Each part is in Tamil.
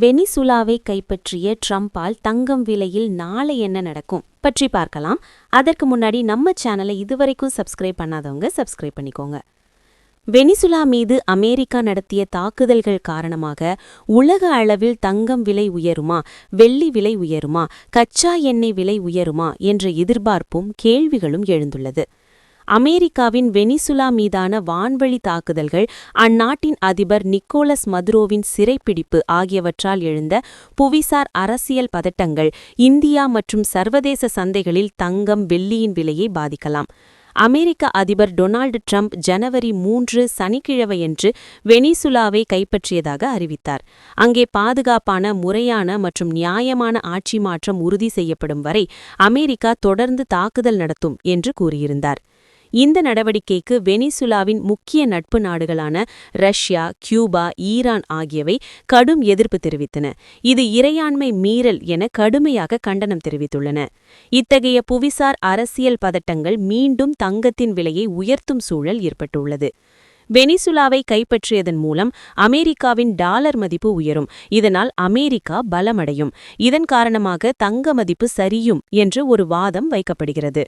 வெனிசுலாவை கைப்பற்றிய ட்ரம்பால் தங்கம் விலையில் நாளை என்ன நடக்கும்? பற்றி பார்க்கலாம். அதற்கு முன்னாடி நம்ம சேனலை இதுவரைக்கும் சப்ஸ்கிரைப் பண்ணாதவங்க சப்ஸ்கிரைப் பண்ணிக்கோங்க. வெனிசுலா மீது அமெரிக்கா நடத்திய தாக்குதல்கள் காரணமாக உலக அளவில் தங்கம் விலை உயருமா? வெள்ளி விலை உயருமா? கச்சா எண்ணெய் விலை உயருமா? என்ற எதிர்பார்ப்பும் கேள்விகளும் எழுந்துள்ளது. அமெரிக்காவின் வெனிசுலா மீதான வான்வழி தாக்குதல்கள் அந்நாட்டின் அதிபர் நிக்கோலஸ் மதுரோவின் சிறைப்பிடிப்பு ஆகியவற்றால் எழுந்த புவிசார் அரசியல் பதட்டங்கள் இந்தியா மற்றும் சர்வதேச சந்தைகளில் தங்கம் வெள்ளியின் விலையை பாதிக்கலாம். அமெரிக்க அதிபர் டொனால்டு ட்ரம்ப் ஜனவரி மூன்று சனிக்கிழமையன்று வெனிசுலாவை கைப்பற்றியதாக அறிவித்தார். அங்கே பாதுகாப்பான முறையான மற்றும் நியாயமான ஆட்சி மாற்றம் உறுதி செய்யப்படும் வரை அமெரிக்கா தொடர்ந்து தாக்குதல் நடத்தும் என்று கூறியிருந்தார். இந்த நடவடிக்கைக்கு வெனிசுலாவின் முக்கிய நட்பு நாடுகளான ரஷ்யா கியூபா ஈரான் ஆகியவை கடும் எதிர்ப்பு தெரிவித்தன. இது இறையாண்மை மீறல் என கடுமையாக கண்டனம் தெரிவித்துள்ளன. இத்தகைய புவிசார் அரசியல் பதட்டங்கள் மீண்டும் தங்கத்தின் விலையை உயர்த்தும் சூழல் ஏற்பட்டுள்ளது. வெனிசுலாவை கைப்பற்றியதன் மூலம் அமெரிக்காவின் டாலர் மதிப்பு உயரும். இதனால் அமெரிக்கா பலமடையும். இதன் காரணமாக தங்க மதிப்பு சரியும் என்று ஒரு வாதம் வைக்கப்படுகிறது.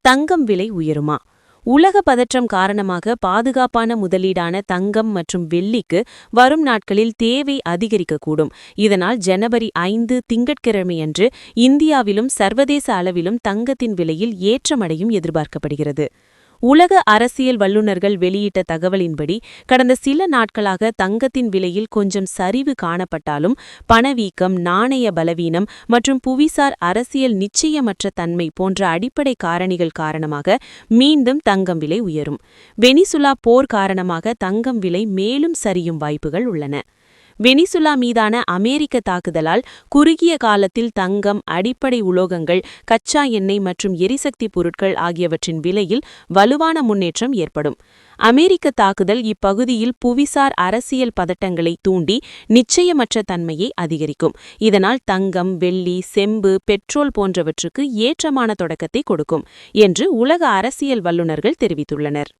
தங்கம் விலை உயருமா? உலக பதற்றம் காரணமாக பாதுகாப்பான முதலீடான தங்கம் மற்றும் வெள்ளிக்கு வரும் நாட்களில் தேவை அதிகரிக்கக்கூடும். இதனால் ஜனவரி ஐந்து திங்கட்கிழமையன்று இந்தியாவிலும் சர்வதேச அளவிலும் தங்கத்தின் விலையில் ஏற்றமடையும் எதிர்பார்க்கப்படுகிறது. உலக அரசியல் வல்லுநர்கள் வெளியிட்ட தகவலின்படி கடந்த சில நாட்களாக தங்கத்தின் விலையில் கொஞ்சம் சரிவு காணப்பட்டாலும் பணவீக்கம் நாணய பலவீனம் மற்றும் புவிசார் அரசியல் நிச்சயமற்ற தன்மை போன்ற அடிப்படை காரணிகள் காரணமாக மீண்டும் தங்கம் விலை உயரும். வெனிசுலா போர் காரணமாக தங்கம் விலை மேலும் சரியும் வாய்ப்புகள் உள்ளன. வெனிசுலா மீதான அமெரிக்க தாக்குதலால் குறுகிய காலத்தில் தங்கம் அடிப்படை உலோகங்கள் கச்சா எண்ணெய் மற்றும் எரிசக்தி பொருட்கள் ஆகியவற்றின் விலையில் வலுவான முன்னேற்றம் ஏற்படும். அமெரிக்க தாக்குதல் இப்பகுதியில் புவிசார் அரசியல் பதட்டங்களை தூண்டி நிச்சயமற்ற தன்மையை அதிகரிக்கும். இதனால் தங்கம் வெள்ளி செம்பு பெட்ரோல் போன்றவற்றுக்கு ஏற்றமான தொடக்கத்தை கொடுக்கும் என்று உலக அரசியல் வல்லுநர்கள் தெரிவித்துள்ளனர்.